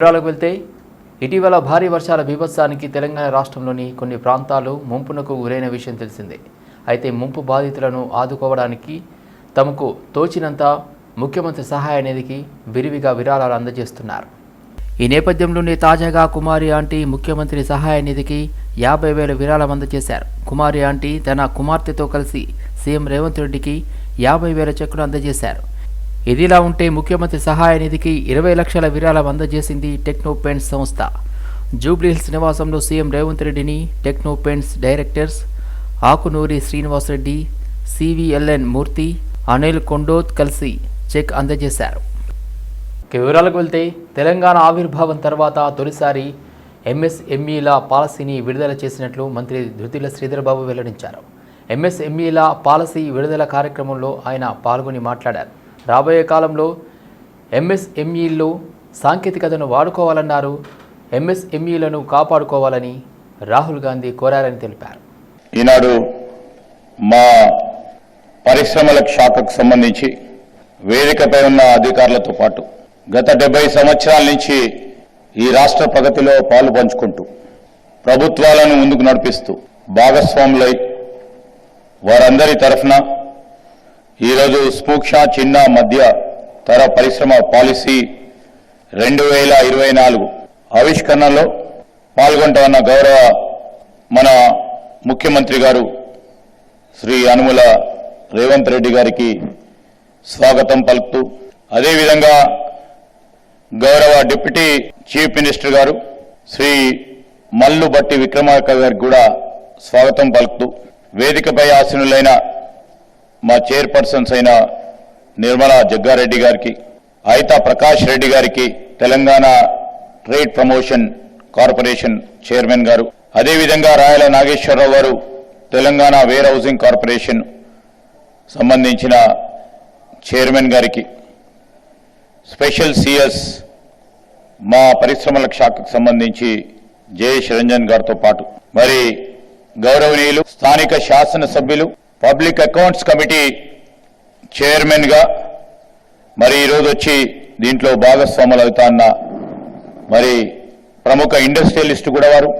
వివరాలకు వెళ్తే ఇటీవల భారీ వర్షాల బీభత్సానికి తెలంగాణ రాష్ట్రంలోని కొన్ని ప్రాంతాలు ముంపునకు గురైన విషయం తెలిసిందే. అయితే ముంపు బాధితులను ఆదుకోవడానికి తమకు తోచినంత ముఖ్యమంత్రి సహాయ నిధికి విరివిగా విరాళాలు అందజేస్తున్నారు. ఈ నేపథ్యంలోనే తాజాగా కుమారి ఆంటీ ముఖ్యమంత్రి సహాయ నిధికి యాభై వేల విరాళం అందజేశారు. కుమారి ఆంటీ తన కుమార్తెతో కలిసి సీఎం రేవంత్ రెడ్డికి యాభై వేల చెక్కులు అందజేశారు. ఇదిలా ఉంటే ముఖ్యమంత్రి సహాయ నిధికి ఇరవై లక్షల విరాళం అందజేసింది టెక్నో పెయింట్స్ సంస్థ జూబ్లీహిల్స్ నివాసంలో సీఎం రేవంత్ రెడ్డిని techno paints directors Akunuri Srinivasareddy CVLN Murthy Anil Kondoth కలిసి చెక్ అందజేశారు. ఇక వివరాలకు వెళ్తే తెలంగాణ ఆవిర్భావం తర్వాత తొలిసారి ఎంఎస్ఎంఈల పాలసీని విడుదల చేసినట్లు మంత్రి ధృతిల శ్రీధర్బాబు వెల్లడించారు. ఎంఎస్ఎంఈల పాలసీ విడుదల కార్యక్రమంలో ఆయన పాల్గొని మాట్లాడారు. రాబోయే కాలంలో ఎంఎస్ఎంఈల్లో సాంకేతికతను వాడుకోవాలన్నారు. ఎంఎస్ఎంఈలను కాపాడుకోవాలని రాహుల్ గాంధీ కోరారని తెలిపారు. ఈనాడు మా పరిశ్రమల శాఖకు సంబంధించి వేదికపై ఉన్న అధికారులతో పాటు గత డెబ్బై సంవత్సరాల నుంచి ఈ రాష్ట్ర ప్రగతిలో పాలు పంచుకుంటూ ప్రభుత్వాలను ముందుకు నడిపిస్తూ భాగస్వాములై వారందరి తరఫున ఈరోజు సూక్ష్మ చిన్న మధ్య తర పరిశ్రమ పాలసీ రెండు వేల ఇరవై నాలుగు ఆవిష్కరణలో పాల్గొంటున్న గౌరవ మన ముఖ్యమంత్రి గారు శ్రీ అనుముల రేవంత్ రెడ్డి గారికి స్వాగతం పలుకుతూ అదేవిధంగా గౌరవ డిప్యూటీ చీఫ్ మినిస్టర్ గారు శ్రీ మల్లు బట్టి విక్రమార్క గారికి కూడా స్వాగతం పలుకుతూ వేదికపై ఆసీనులైన మా చైర్పర్సన్స్ అయిన నిర్మలా జగ్గారెడ్డి గారికి అయితా ప్రకాష్ రెడ్డి గారికి Telangana trade promotion corporation chairman గారు అదేవిధంగా రాయల నాగేశ్వరరావు గారు తెలంగాణ వేర్ హౌసింగ్ కార్పొరేషన్ సంబంధించిన చైర్మన్ గారికి స్పెషల్ సిఎస్ మా పరిశ్రమల శాఖకు సంబంధించి జయేష్ రంజన్ గారితో పాటు. మరి గౌరవనీయులు స్థానిక శాసనసభ్యులు పబ్లిక్ అకౌంట్స్ కమిటీ చైర్మన్గా మరి ఈరోజు వచ్చి దీంట్లో భాగస్వాములు అవుతాన్న మరి ప్రముఖ ఇండస్ట్రియలిస్ట్ కూడా వారు.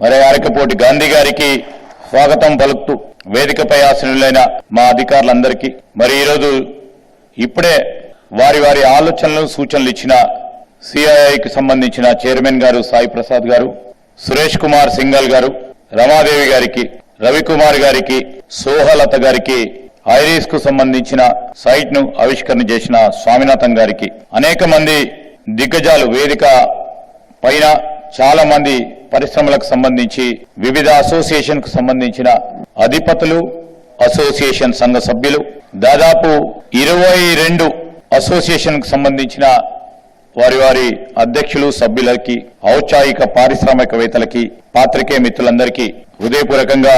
మరి అరకపోటి గాంధీ గారికి స్వాగతం పలుకుతూ వేదికపై ఆసనులైన మా అధికారులందరికీ మరి ఈరోజు ఇప్పుడే వారి వారి ఆలోచనలు సూచనలు ఇచ్చిన సిఐఐకి సంబంధించిన చైర్మన్ గారు సాయి ప్రసాద్ గారు సురేష్ కుమార్ సింగల్ గారు రమాదేవి గారికి రవికుమార్ గారికి సోహలత గారికి ఐరీస్కు సంబంధించిన సైట్ను ఆవిష్కరణ చేసిన స్వామినాథన్ గారికి అనేక మంది దిగ్గజాలు వేదిక పైన చాలా మంది పరిశ్రమలకు సంబంధించి వివిధ అసోసియేషన్కు సంబంధించిన అధిపతులు అసోసియేషన్ సంఘ సభ్యులు దాదాపు ఇరవై రెండు అసోసియేషన్కు సంబంధించిన వారి వారి అధ్యక్షులు సభ్యులకి ఔచాయిక పారిశ్రామికవేత్తలకి పాత్రికే మిత్రులందరికీ హృదయపూర్వకంగా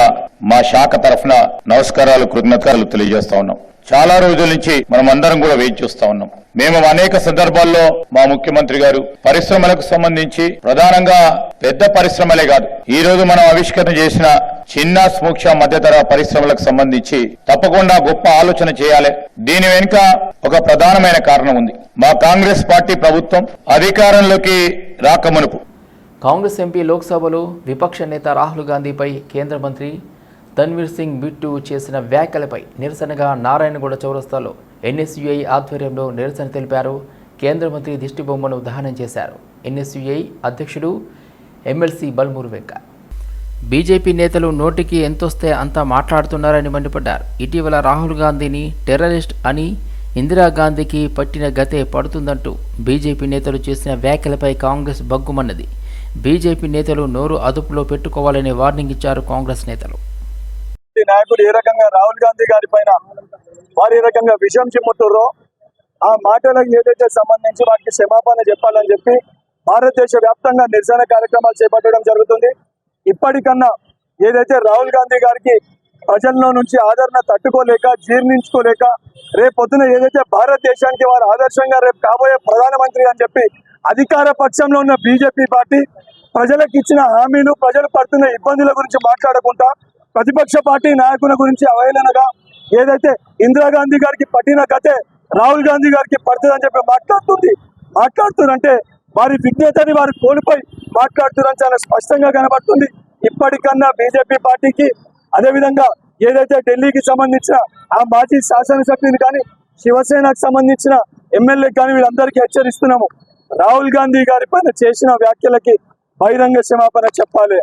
మా శాఖ తరఫున నమస్కారాలు కృతజ్ఞతలు తెలియజేస్తా ఉన్నాం. చాలా రోజుల నుంచి మనం అందరం కూడా వెయిట్ చూస్తా ఉన్నాం. మేము అనేక సందర్భాల్లో మా ముఖ్యమంత్రి గారు పరిశ్రమలకు సంబంధించి ప్రధానంగా పెద్ద పరిశ్రమలే కాదు ఈ రోజు మనం ఆవిష్కరణ చేసిన చిన్న సూక్ష్మ మధ్యతర పరిశ్రమలకు సంబంధించి తప్పకుండా గొప్ప ఆలోచన చేయాలి. దీని వెనుక ఒక ప్రధానమైన కారణం ఉంది. మా కాంగ్రెస్ పార్టీ ప్రభుత్వం అధికారంలోకి రాకమునుపు. కాంగ్రెస్ ఎంపీ లోక్సభలో విపక్ష నేత రాహుల్ గాంధీపై కేంద్ర మంత్రి తన్వీర్ సింగ్ బిట్టు చేసిన వ్యాఖ్యలపై నిరసనగా నారాయణగూడ చౌరస్తాలో ఎన్ఎస్యుఐ ఆధ్వర్యంలో నిరసన తెలిపారు. కేంద్ర మంత్రి దిష్టిబొమ్మను దహనం చేశారు. ఎన్ఎస్యుఐ అధ్యక్షుడు ఎమ్మెల్సీ బల్మూరు వెంక బీజేపీ నేతలు నోటికి ఎంతొస్తే అంత మాట్లాడుతున్నారని మండిపడ్డారు. ఇటీవల రాహుల్ గాంధీని టెర్రరిస్ట్ అని ఇందిరాగాంధీకి పట్టిన గతే పడుతుందంటూ బీజేపీ నేతలు చేసిన వ్యాఖ్యలపై కాంగ్రెస్ బగ్గుమన్నది. బీజేపీ నేతలు నోరు అదుపులో పెట్టుకోవాలని వార్నింగ్ ఇచ్చారు కాంగ్రెస్ నేతలు. నాయకుడు ఏ రకంగా రాహుల్ గాంధీ గారి పైన వారు ఏ రకంగా విషయం చిమ్ముతుర్రో ఆ మాటలకు ఏదైతే సంబంధించి వాటికి క్షమాపణ చెప్పాలని చెప్పి భారతదేశ వ్యాప్తంగా నిరసన కార్యక్రమాలు చేపట్టడం జరుగుతుంది. ఇప్పటికన్నా ఏదైతే రాహుల్ గాంధీ గారికి ప్రజల్లో నుంచి ఆదరణ తట్టుకోలేక జీర్ణించుకోలేక రేపు ఏదైతే భారతదేశానికి వారు ఆదర్శంగా రేపు కాబోయే ప్రధానమంత్రి అని చెప్పి అధికార పక్షంలో ఉన్న బీజేపీ పార్టీ ప్రజలకు ఇచ్చిన హామీలు ప్రజలు పడుతున్న ఇబ్బందుల గురించి మాట్లాడకుండా ప్రతిపక్ష పార్టీ నాయకుల గురించి అవహేళనగా ఏదైతే ఇందిరాగాంధీ గారికి పట్టిన గతే రాహుల్ గాంధీ గారికి పడుతుందని చెప్పి మాట్లాడుతుంది. మాట్లాడుతుందంటే వారి విజ్ఞతని వారు కోల్పోయి మాట్లాడుతున్నారని చాలా స్పష్టంగా కనబడుతుంది. ఇప్పటికన్నా బీజేపీ పార్టీకి అదేవిధంగా ఏదైతే ఢిల్లీకి సంబంధించిన ఆ మాజీ శాసనసభ్యుని కానీ శివసేనకు సంబంధించిన ఎమ్మెల్యే కానీ వీళ్ళందరికీ హెచ్చరిస్తున్నాము. రాహుల్ గాంధీ గారి పైన చేసిన వ్యాఖ్యలకి బహిరంగ క్షమాపణ చెప్పాలి.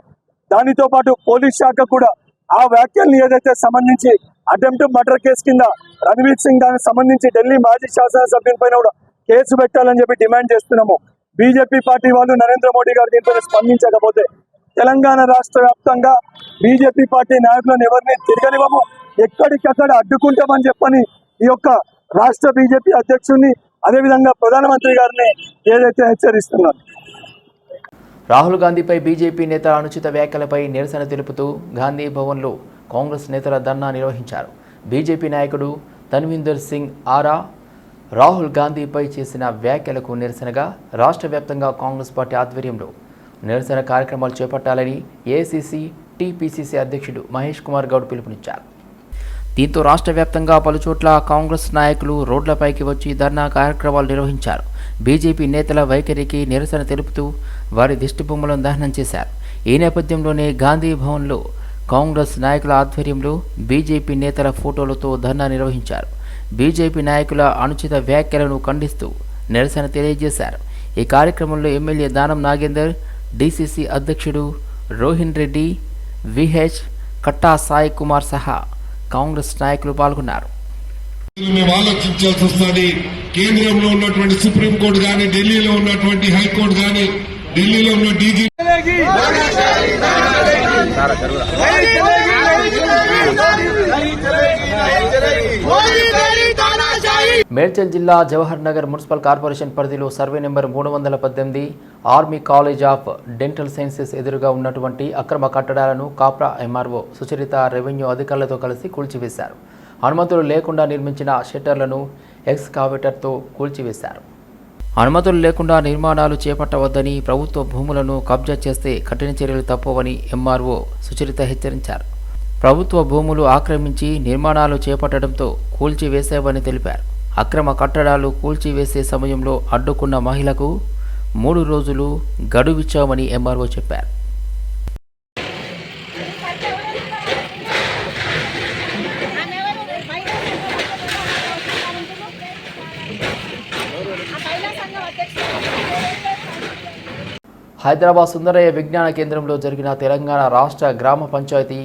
దానితో పాటు పోలీస్ శాఖ కూడా ఆ వ్యాఖ్యలను ఏదైతే సంబంధించి అటెంప్ట్ మర్డర్ కేసు కింద రణవీర్ సింగ్ దానికి సంబంధించి ఢిల్లీ మాజీ శాసనసభ్యుని పైన కూడా కేసు పెట్టాలని చెప్పి డిమాండ్ చేస్తున్నాము. బీజేపీ పార్టీ వాళ్ళు నరేంద్ర మోడీ గారు దీనిపైన స్పందించకపోతే తెలంగాణ రాష్ట్ర వ్యాప్తంగా బీజేపీ పార్టీ నాయకులను ఎవరిని తిరగనివ్వము ఎక్కడికక్కడ అడ్డుకుంటామని చెప్పని ఈ యొక్క రాష్ట్ర బీజేపీ అధ్యక్షుడిని అదేవిధంగా ప్రధానమంత్రి గారిని ఏదైతే హెచ్చరిస్తున్నారు రాహుల్ గాంధీపై బీజేపీ నేతల అనుచిత వ్యాఖ్యలపై నిరసన తెలుపుతూ గాంధీ భవన్లో కాంగ్రెస్ నేతల ధర్నా నిర్వహించారు. బీజేపీ నాయకుడు తన్వీందర్ సింగ్ ఆరా రాహుల్ గాంధీపై చేసిన వ్యాఖ్యలకు నిరసనగా రాష్ట్ర వ్యాప్తంగా కాంగ్రెస్ పార్టీ ఆధ్వర్యంలో నిరసన కార్యక్రమాలు చేపట్టాలని ఏసీసీ టీపీసీసీ అధ్యక్షుడు మహేష్ కుమార్ గౌడ్ పిలుపునిచ్చారు. దీంతో రాష్ట్ర వ్యాప్తంగా పలుచోట్ల కాంగ్రెస్ నాయకులు రోడ్లపైకి వచ్చి ధర్నా కార్యక్రమాలు నిర్వహించారు. బీజేపీ నేతల వైఖరికి నిరసన తెలుపుతూ వారి దిష్టిబొమ్మలను దహనం చేశారు. ఈ నేపథ్యంలోనే గాంధీ భవన్లో కాంగ్రెస్ నాయకుల ఆధ్వర్యంలో బీజేపీ నేతల ఫోటోలతో ధర్నా నిర్వహించారు. బీజేపీ నాయకుల అనుచిత వ్యాఖ్యలను ఖండిస్తూ నిరసన తెలియజేశారు. ఈ కార్యక్రమంలో ఎమ్మెల్యే దానం నాగేందర్ డీసీసీ అధ్యక్షుడు రోహిన్ రెడ్డి విహెచ్ కట్టా సాయి కుమార్ సహా కాంగ్రెస్ నాయకులు పాల్గొన్నారు. మేము ఆలోచించాల్సి వస్తుంది. కేంద్రంలో ఉన్నటువంటి సుప్రీంకోర్టు కానీ ఢిల్లీలో ఉన్నటువంటి హైకోర్టు కానీ ఢిల్లీలో ఉన్న డీజీ మేడ్చల్ జిల్లా జవహర్ నగర్ మున్సిపల్ కార్పొరేషన్ పరిధిలో సర్వే నెంబర్ మూడు వందల పద్దెనిమిది army college of dental sciences ఎదురుగా ఉన్నటువంటి అక్రమ కట్టడాలను కాప్రా ఎంఆర్ఓ సుచరిత రెవెన్యూ అధికారులతో కలిసి కూల్చివేశారు. అనుమతులు లేకుండా నిర్మించిన షట్టర్లను ఎక్స్కావేటర్తో కూల్చివేశారు. అనుమతులు లేకుండా నిర్మాణాలు చేపట్టవద్దని ప్రభుత్వ భూములను కబ్జా చేస్తే కఠిన చర్యలు తప్పవని ఎంఆర్ఓ సుచరిత హెచ్చరించారు. ప్రభుత్వ భూములు ఆక్రమించి నిర్మాణాలు చేపట్టడంతో కూల్చివేశామని తెలిపారు. అక్రమ కట్టడాలు కూల్చివేసే సమయంలో అడ్డుకున్న మహిళకు మూడు రోజులు గడువిచ్చామని ఎంఆర్ఓ చెప్పారు. హైదరాబాద్ సుందరయ్య విజ్ఞాన కేంద్రంలో జరిగిన తెలంగాణ రాష్ట్ర గ్రామ పంచాయతీ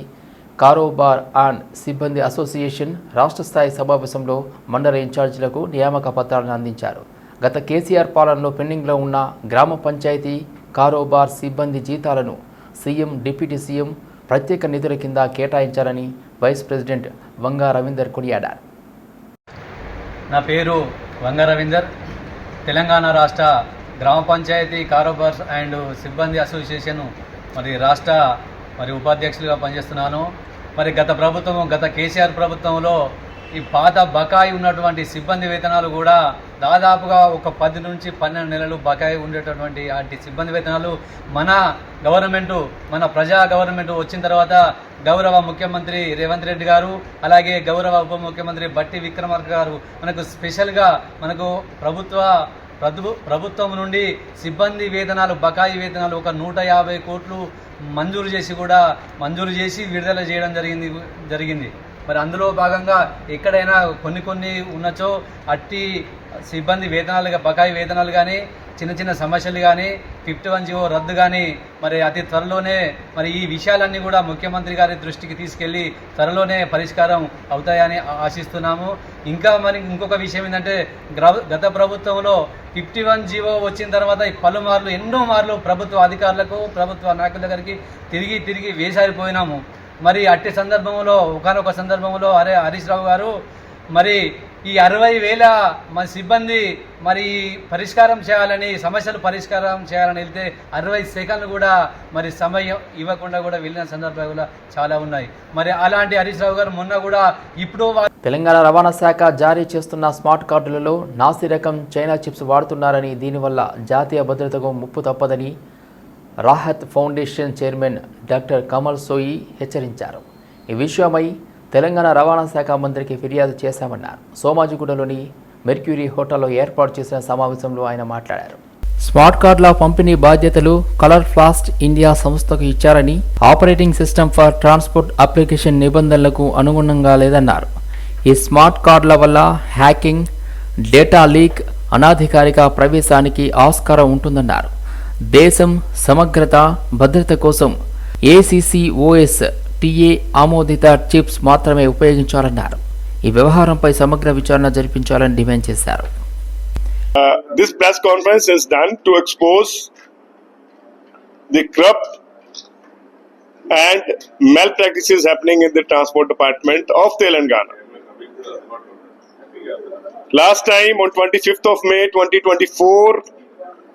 కారోబార్ అండ్ సిబ్బంది అసోసియేషన్ రాష్ట్ర స్థాయి సమావేశంలో మండల ఇన్ఛార్జీలకు నియామక పత్రాలను అందించారు. గత కేసీఆర్ పాలనలో పెండింగ్లో ఉన్న గ్రామ పంచాయతీ కారోబార్ సిబ్బంది జీతాలను సీఎం డిప్యూటీ సీఎం ప్రత్యేక నిధుల కింద కేటాయించాలని వైస్ ప్రెసిడెంట్ వంగా రవీందర్ కొనియాడారు. నా పేరు వంగ రవీందర్. తెలంగాణ రాష్ట్ర గ్రామ పంచాయతీ కారోబార్స్ అండ్ సిబ్బంది అసోసియేషన్ మరి రాష్ట్ర మరి ఉపాధ్యక్షులుగా పనిచేస్తున్నాను. మరి గత ప్రభుత్వం గత కేసీఆర్ ప్రభుత్వంలో ఈ పాత బకాయి ఉన్నటువంటి సిబ్బంది వేతనాలు కూడా దాదాపుగా ఒక పది నుంచి పన్నెండు నెలలు బకాయి ఉండేటటువంటి వాటి సిబ్బంది వేతనాలు మన గవర్నమెంటు మన ప్రజా గవర్నమెంట్ వచ్చిన తర్వాత గౌరవ ముఖ్యమంత్రి రేవంత్ రెడ్డి గారు అలాగే గౌరవ ఉప ముఖ్యమంత్రి బట్టి విక్రమార్క గారు మనకు స్పెషల్గా మనకు ప్రభుత్వ ప్రభుత్వం నుండి సిబ్బంది వేతనాలు బకాయి వేతనాలు ఒక నూట యాభై కోట్లు మంజూరు చేసి కూడా మంజూరు చేసి విడుదల చేయడం జరిగింది జరిగింది. మరి అందులో భాగంగా ఎక్కడైనా కొన్ని కొన్ని ఉన్నచో అట్టి సిబ్బంది వేతనాలు బకాయి వేతనాలు కానీ చిన్న చిన్న సమస్యలు కానీ ఫిఫ్టీ వన్ జీవో రద్దు కానీ మరి అతి త్వరలోనే మరి ఈ విషయాలన్నీ కూడా ముఖ్యమంత్రి గారి దృష్టికి తీసుకెళ్ళి త్వరలోనే పరిష్కారం అవుతాయని ఆశిస్తున్నాము. ఇంకా మరి ఇంకొక విషయం ఏంటంటే గ్ర- గత ప్రభుత్వంలో ఫిఫ్టీ వన్ జీవో వచ్చిన తర్వాత పలుమార్లు ఎన్నో మార్లు ప్రభుత్వ అధికారులకు ప్రభుత్వ నాయకుల దగ్గరికి తిరిగి తిరిగి వేసారిపోయినాము. మరి అట్టి సందర్భంలో ఒకనొక సందర్భంలో అరే హరీష్ రావు గారు మరి ఈ అరవై వేల మన సిబ్బంది మరి పరిష్కారం చేయాలని సమస్యలు పరిష్కారం చేయాలని వెళ్తే అరవై సెకండ్లు కూడా మరి సమయం ఇవ్వకుండా కూడా వెళ్ళిన సందర్భాలు కూడా చాలా ఉన్నాయి. మరి అలాంటి హరీష్ రావు గారు మొన్న కూడా ఇప్పుడు తెలంగాణ రవాణా శాఖ జారీ చేస్తున్న స్మార్ట్ కార్డులలో నాసి రకం చైనా చిప్స్ వాడుతున్నారని దీనివల్ల జాతీయ భద్రతకు ముప్పు తప్పదని Rahat foundation chairman doctor Kamal Soyi హెచ్చరించారు. ఈ విషయమై తెలంగాణ రవాణా శాఖ మంత్రికి ఫిర్యాదు చేశామన్నారు. సోమాజిగూడలోని మెర్క్యూరీ హోటల్లో ఏర్పాటు చేసిన సమావేశంలో ఆయన మాట్లాడారు. స్మార్ట్ కార్డుల పంపిణీ బాధ్యతలు కలర్ ఫ్లాస్ట్ ఇండియా సంస్థకు ఇచ్చారని operating system for transport application నిబంధనలకు అనుగుణంగా లేదన్నారు. ఈ స్మార్ట్ కార్డుల వల్ల హ్యాకింగ్ డేటా లీక్ అనాధికారిక ప్రవేశానికి ఆస్కారం ఉంటుందన్నారు. దేశం సమగ్రత భద్రత కోసం ఏసీసీఓఎస్ టీఏ ఆమోదిత చిప్స్ మాత్రమే ఉపయోగించాలన్నారు ఈ వ్యవహారంపై సమగ్ర విచారణ జరిపించాలని డిమాండ్ చేశారు this press conference is done to expose the corrupt and malpractices happening in the transport department of Telangana last Last twenty fifth 25th May twenty twenty four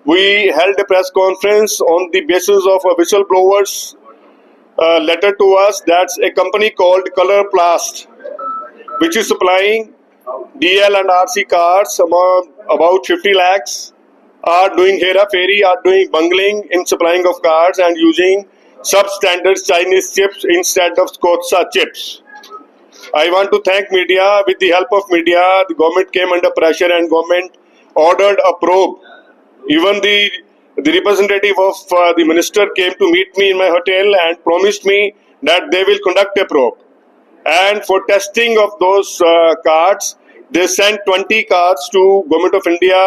held held press conference on the basis of a blowers uh, letter to us. That's a company called Color Plast, which is supplying DL and RC cars among about 50 lakhs are doing hera fairy, are doing bungling in supplying of cars and using substandard Chinese chips instead of Kotsa chips. I want to thank media. With the help of media, the government came under pressure and government ordered a probe. Even the the representative of uh, the minister came to meet me in my hotel and promised me that they will conduct a probe. And for testing of those uh, cards they sent 20 cards to government of india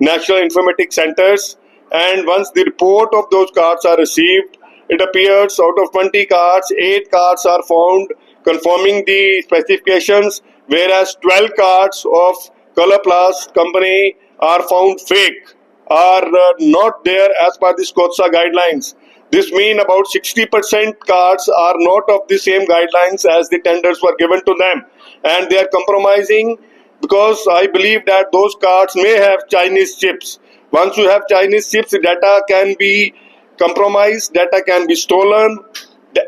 national informatics centers. And once the report of those cards are received it appears out of 20 cards 8 cards are found conforming the specifications whereas 12 cards of color plus company are found fake are uh, not there as per the Scotia guidelines. This means about 60% cards are not of the same guidelines as the tenders were given to them. And they are compromising because I believe that those cards may have Chinese chips. Once you have Chinese chips, data can be compromised, data can be stolen.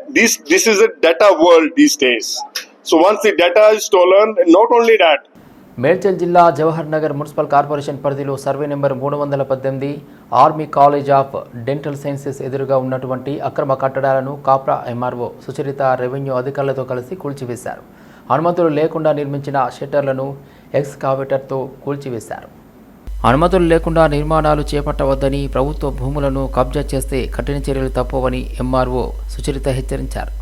This, this is a data world these days. So once the data is stolen, not only that, Medchal జిల్లా Jawahar Nagar municipal corporation పరిధిలో survey number మూడు వందల పద్దెనిమిది army college of dental sciences ఎదురుగా ఉన్నటువంటి అక్రమ కట్టడాలను Kapra MRO Sucharitha revenue అధికారులతో కలిసి కూల్చివేశారు. అనుమతులు లేకుండా నిర్మించిన షట్టర్లను ఎక్స్కావేటర్తో కూల్చివేశారు. అనుమతులు లేకుండా నిర్మాణాలు చేపట్టవద్దని ప్రభుత్వ భూములను కబ్జా చేస్తే కఠిన చర్యలు తప్పవని ఎంఆర్ఓ సుచరిత హెచ్చరించారు.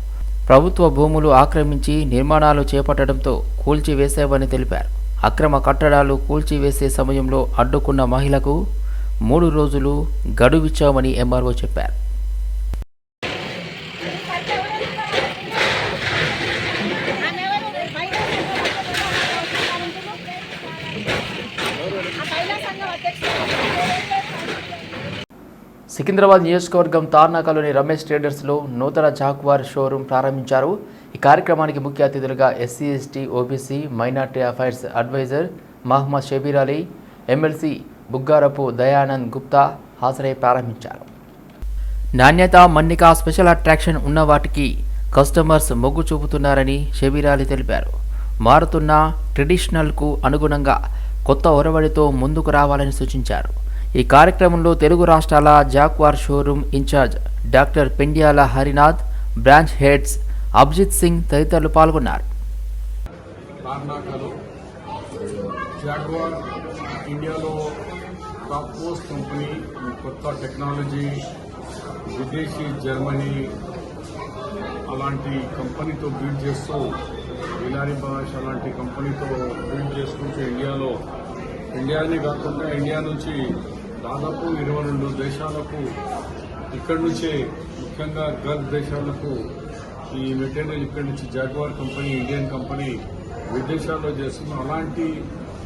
ప్రభుత్వ భూములు ఆక్రమించి నిర్మాణాలు చేపట్టడంతో కూల్చివేశామని తెలిపారు. అక్రమ కట్టడాలు కూల్చివేసే సమయంలో అడ్డుకున్న మహిళకు మూడు రోజులు గడువిచ్చామని ఎంఆర్ఓ చెప్పారు. సికింద్రాబాద్ నియోజకవర్గం తార్నాకలోని రమేష్ ట్రేడర్స్లో నూతన జాక్వార్ షోరూం ప్రారంభించారు. కార్యక్రమానికి ముఖ్య అతిథులుగా SC ST OBC minority affairs advisor Mohammed Shabbir Ali MLC Buggarapu Dayanand Gupta హాజరై ప్రారంభించారు. నాణ్యత మన్నిక స్పెషల్ అట్రాక్షన్ ఉన్న వాటికి కస్టమర్స్ మొగ్గు చూపుతున్నారని షబీర్ అలీ తెలిపారు. మారుతున్న ట్రెడిషనల్కు అనుగుణంగా కొత్త ఒరవడితో ముందుకు రావాలని సూచించారు. ఈ కార్యక్రమంలో తెలుగు రాష్ట్రాల Jaguar showroom incharge doctor Pendiyala Harinath branch heads Abhijit Singh తదితరులు పాల్గొన్నారు. జాగ్వార్ ఇండియాలో టాప్ మోస్ట్ కంపెనీ కొత్త టెక్నాలజీ విదేశీ జర్మనీ అలాంటి కంపెనీతో బీడ్ చేస్తూ విలారీ బాష్ అలాంటి కంపెనీతో బీడ్ చేసుకుంటూ ఇండియాలో ఇండియానే కాకుండా ఇండియా నుంచి దాదాపు ఇరవై రెండు దేశాలకు ఇక్కడి నుంచే ముఖ్యంగా గల్ఫ్ దేశాలకు ఈ మెటీరియల్ ఇక్కడి నుంచి జాగ్వార్ కంపెనీ ఇండియన్ కంపెనీ విదేశాల్లో చేస్తున్న అలాంటి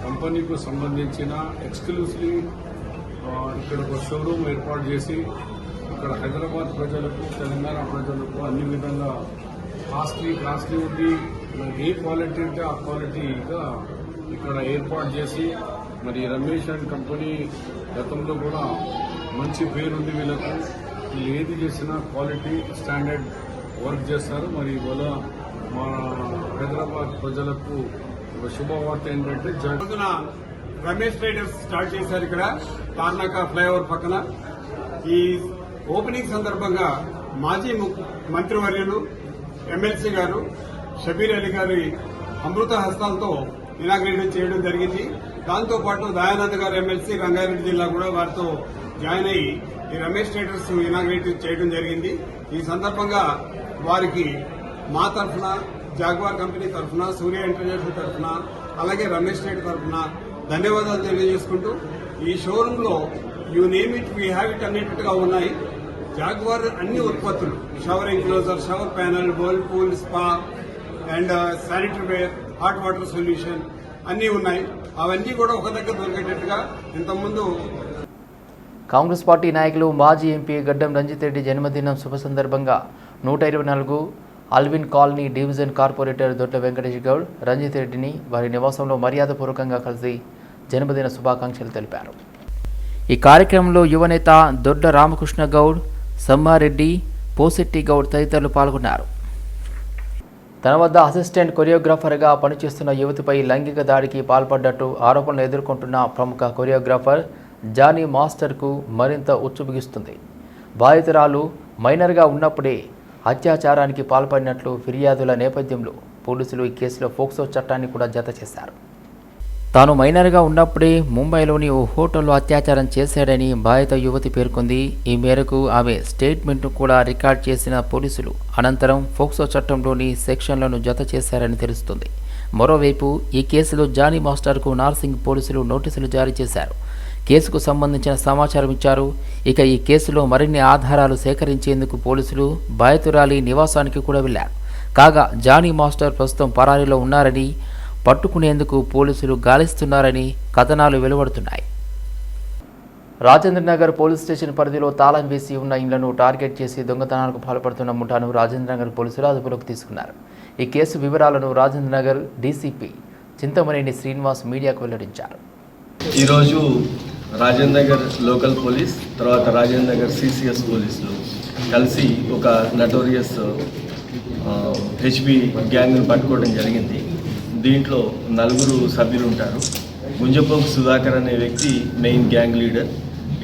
కంపెనీకు సంబంధించిన ఎక్స్క్లూసివ్లీ ఇక్కడ ఒక షోరూమ్ ఏర్పాటు చేసి ఇక్కడ హైదరాబాద్ ప్రజలకు తెలంగాణ ప్రజలకు అన్ని విధంగా కాస్ట్లీ కాస్ట్లీ ఉంది. ఏ క్వాలిటీ అంటే ఆ క్వాలిటీగా ఇక్కడ ఏర్పాటు చేసి మరి రమేష్ అండ్ కంపెనీ గతంలో కూడా మంచి పేరుంది వీళ్ళకు. వీళ్ళు ఏది చేసినా క్వాలిటీ స్టాండర్డ్ వర్క్ చేస్తారు. మరి ఇవాళ మా హైదరాబాద్ ప్రజలకు శుభవార్త ఏంటంటే జరుగుతున్న రమేష్ ట్రేడర్స్ స్టార్ట్ చేశారు ఇక్కడ. తార్నాక ఫ్లైఓవర్ పక్కన. ఈ ఓపెనింగ్ సందర్భంగా మాజీ మంత్రివర్యులు ఎమ్మెల్సీ గారు షబీర్ అలీ గారి అమృత హస్తాలతో ఇనాగ్రేట్ చేయడం జరిగింది. దాంతో పాటు దయానంద్ గారు ఎమ్మెల్సీ రంగారెడ్డి జిల్లా కూడా వారితో జాయిన్ అయ్యి ఈ రమేష్ ట్రేడర్స్ ఇనాగ్రేట్ చేయడం జరిగింది. ఈ సందర్భంగా వారికి మా తరఫున జాగ్వార్ కంపెనీ తరఫున సూర్య ఇంటర్నేషనల్ తరఫున అలాగే రమేష్ ట్రేడ్ తరఫున ధన్యవాదాలు తెలియజేసుకుంటూ ఈ షోరూమ్లో you name it we have it అనేటట్టుగా ఉన్నాయి. జాగ్వార్ అన్ని ఉత్పత్తులు shower enclosure shower panel whirlpool spa and sanitary ware hot water solution అన్నీ ఉన్నాయి. అవన్నీ కూడా ఒక దగ్గర దొరికేటట్టుగా ఇంతకుముందు కాంగ్రెస్ పార్టీ నాయకులు మాజీ ఎంపీ గడ్డం రంజిత్ రెడ్డి జన్మదినం శుభ సందర్భంగా నూట ఇరవై నాలుగు Alwyn colony division corporator Dodla Venkatesh Goud Ranjith రెడ్డిని వారి నివాసంలో మర్యాదపూర్వకంగా కలిసి జన్మదిన శుభాకాంక్షలు తెలిపారు. ఈ కార్యక్రమంలో యువనేత దొడ్ల రామకృష్ణ గౌడ్ సమ్మారెడ్డి పోసెట్టి గౌడ్ తదితరులు పాల్గొన్నారు. తన వద్ద అసిస్టెంట్ కొరియోగ్రాఫర్గా పనిచేస్తున్న యువతిపై లైంగిక దాడికి పాల్పడ్డట్టు ఆరోపణలు ఎదుర్కొంటున్న ప్రముఖ కొరియోగ్రాఫర్ జానీ మాస్టర్కు మరింత ఉచ్చుబిగిస్తుంది బాధితురాలు మైనర్గా ఉన్నప్పుడే అత్యాచారానికి పాల్పడినట్లు ఫిర్యాదుల నేపథ్యంలో పోలీసులు ఈ కేసులో ఫోక్సో చట్టాన్ని కూడా జత చేశారు. తాను మైనర్గా ఉన్నప్పుడే ముంబైలోని ఓ హోటల్లో అత్యాచారం చేశాడని బాధిత యువతి పేర్కొంది. ఈ మేరకు ఆమె స్టేట్మెంట్ను కూడా రికార్డ్ చేసిన పోలీసులు అనంతరం ఫోక్సో చట్టంలోని సెక్షన్లను జత చేశారని తెలుస్తుంది. మరోవైపు ఈ కేసులో జానీ మాస్టర్కు నార్సింగ్ పోలీసులు నోటీసులు జారీ చేశారు. కేసుకు సంబంధించిన సమాచారం ఇచ్చారు. ఇక ఈ కేసులో మరిన్ని ఆధారాలు సేకరించేందుకు పోలీసులు బాధితురాలి నివాసానికి కూడా వెళ్ళారు కాగా జానీ మాస్టర్ ప్రస్తుతం పరారీలో ఉన్నారని పట్టుకునేందుకు పోలీసులు గాలిస్తున్నారని కథనాలు వెలువడుతున్నాయి. రాజేంద్రనగర్ పోలీస్ స్టేషన్ పరిధిలో తాళం వేసి ఉన్న ఇండ్లను టార్గెట్ చేసి దొంగతనాలకు పాల్పడుతున్న ముఠాను రాజేంద్రనగర్ పోలీసులు అదుపులోకి తీసుకున్నారు. ఈ కేసు వివరాలను రాజేంద్రనగర్ డీసీపీ చింతమనేని శ్రీనివాస్ మీడియాకు వెల్లడించారు. ఈరోజు రాజేంద్రనగర్ లోకల్ పోలీస్ తర్వాత రాజేంద్రనగర్ సిసిఎస్ పోలీసులు కలిసి ఒక నటోరియస్ హెచ్బి గ్యాంగ్ను పట్టుకోవడం జరిగింది. దీంట్లో నలుగురు సభ్యులు ఉంటారు గుంజపోకు సుధాకర్ అనే వ్యక్తి మెయిన్ గ్యాంగ్ లీడర్.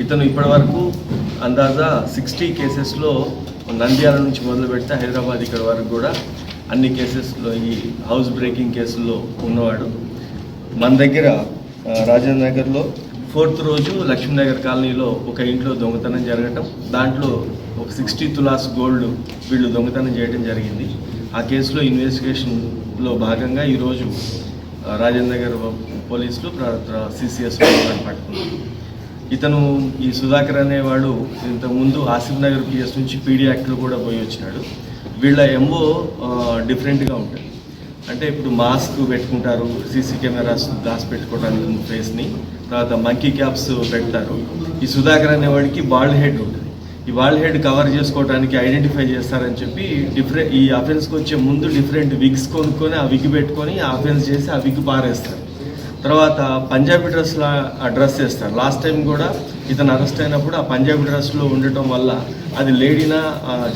ఇతను ఇప్పటివరకు అందాజా సిక్స్టీ కేసెస్లో నంద్యాల నుంచి మొదలు పెడితే హైదరాబాద్ ఇక్కడ వరకు కూడా అన్ని కేసెస్లో ఈ హౌస్ బ్రేకింగ్ కేసుల్లో ఉన్నవాడు. మన దగ్గర రాజేంద్ర నగర్లో ఫోర్త్ రోజు లక్ష్మీనగర్ కాలనీలో ఒక ఇంట్లో దొంగతనం జరగటం దాంట్లో ఒక సిక్స్టీ తులాస్ గోల్డ్ వీళ్ళు దొంగతనం చేయడం జరిగింది. ఆ కేసులో ఇన్వెస్టిగేషన్లో భాగంగా ఈరోజు రాజేంద్ర గారు పోలీసులు సిసిఎస్ పట్టుకున్నారు ఇతను ఈ సుధాకర్ అనేవాడు ఇంతకుముందు ఆసిఫ్ నగర్ పిఎస్ నుంచి పీడీ యాక్ట్లో కూడా పోయి వచ్చినాడు. వీళ్ళ ఎంఓ డిఫరెంట్గా ఉంటుంది అంటే ఇప్పుడు మాస్క్ పెట్టుకుంటారు సీసీ కెమెరాస్ దాసి పెట్టుకోవడానికి ఫేస్ని తర్వాత మంకీ క్యాప్స్ పెడతారు. ఈ సుధాకర్ అనేవాడికి బాల్డ్ హెడ్ ఉంటుంది. ఈ వాల్ హెడ్ కవర్ చేసుకోవడానికి ఐడెంటిఫై చేస్తారని చెప్పి డిఫరెంట్ ఈ అఫెన్స్కి వచ్చే ముందు డిఫరెంట్ విగ్స్ కొనుక్కొని ఆ విగ్ పెట్టుకొని ఆ అఫెన్స్ చేసి ఆ విగ్ పారేస్తారు. తర్వాత పంజాబీ డ్రెస్లా ఆ డ్రెస్ వేస్తారు లాస్ట్ టైం కూడా ఇతను అరెస్ట్ అయినప్పుడు ఆ పంజాబీ డ్రెస్లో ఉండటం వల్ల అది లేడీనా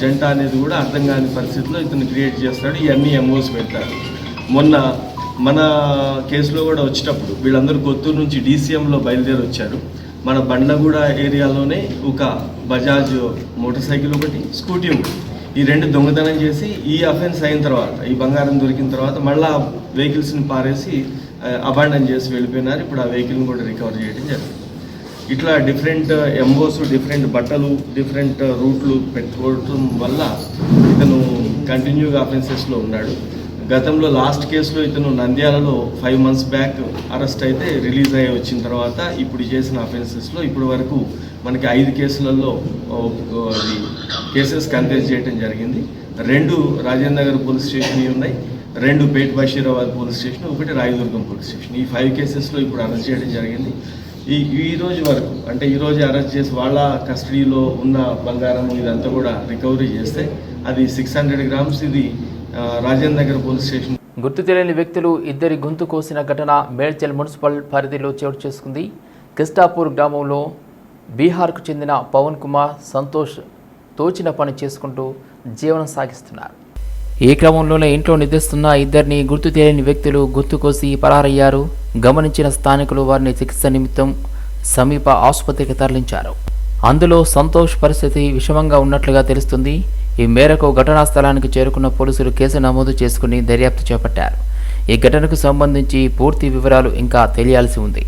జంట అనేది కూడా అర్థం కాని పరిస్థితిలో ఇతను క్రియేట్ చేస్తాడు. ఇవన్నీ ఎంఓస్ పెడతారు. మొన్న మన కేసులో కూడా వచ్చేటప్పుడు వీళ్ళందరూ కొత్తూరు నుంచి డీసీఎంలో బయలుదేరి వచ్చారు మన బండ్లగూడ ఏరియాలోనే ఒక బజాజ్ మోటార్ సైకిల్ ఒకటి స్కూటీ ఒకటి. ఈ రెండు దొంగతనం చేసి ఈ అఫెన్స్ అయిన తర్వాత ఈ బంగారం దొరికిన తర్వాత మళ్ళీ ఆ వెహికల్స్ని పారేసి అబాండన్ చేసి వెళ్ళిపోయినారు. ఇప్పుడు ఆ వెహికల్ని కూడా రికవర్ చేయడం జరిగింది. ఇట్లా డిఫరెంట్ ఎంబోస్ డిఫరెంట్ బట్టలు డిఫరెంట్ రూట్లు పెట్టుకోవడం వల్ల ఇతను కంటిన్యూగా అఫెన్సెస్లో ఉన్నాడు. గతంలో లాస్ట్ కేసులో ఇతను నంద్యాలలో ఫైవ్ మంత్స్ బ్యాక్ అరెస్ట్ అయితే రిలీజ్ అయ్యి వచ్చిన తర్వాత ఇప్పుడు చేసిన అఫెన్సెస్లో ఇప్పటి వరకు మనకి ఐదు కేసులలో కేసెస్ కంటెస్ట్ చేయడం జరిగింది. రెండు రాజేంద్ర నగర్ పోలీస్ స్టేషన్ ఉన్నాయి. రెండు పేట్ బషీరాబాద్ పోలీస్ స్టేషన్ ఒకటి రాయదుర్గం పోలీస్ స్టేషన్. ఈ ఫైవ్ కేసెస్లో ఇప్పుడు అరెస్ట్ చేయడం జరిగింది. ఈ ఈ రోజు వరకు అంటే ఈ రోజు అరెస్ట్ చేసి వాళ్ళ కస్టడీలో ఉన్న బంగారం ఇదంతా కూడా రికవరీ చేస్తే అది సిక్స్ హండ్రెడ్ గ్రామ్స్ ఇది రాజేంద్ర నగర్ పోలీస్ స్టేషన్. గుర్తు తెలియని వ్యక్తులు ఇద్దరి గొంతు కోసిన ఘటన మేడ్చల్ మున్సిపల్ పరిధిలో చోటు చేసుకుంది. కిస్టాపూర్ గ్రామంలో బీహార్కు చెందిన పవన్ కుమార్ సంతోష్ తోచిన పని చేసుకుంటూ జీవనం సాగిస్తున్నారు. ఈ క్రమంలోనే ఇంట్లో నిద్రిస్తున్న ఇద్దరిని గుర్తు తెలియని వ్యక్తులు గుర్తుకోసి పరారయ్యారు. గమనించిన స్థానికులు వారిని చికిత్స నిమిత్తం సమీప ఆసుపత్రికి తరలించారు. అందులో సంతోష్ పరిస్థితి విషమంగా ఉన్నట్లుగా తెలుస్తుంది. ఈ మేరకు ఘటనా స్థలానికి చేరుకున్న పోలీసులు కేసు నమోదు చేసుకుని దర్యాప్తు చేపట్టారు. ఈ ఘటనకు సంబంధించి పూర్తి వివరాలు ఇంకా తెలియాల్సి ఉంది.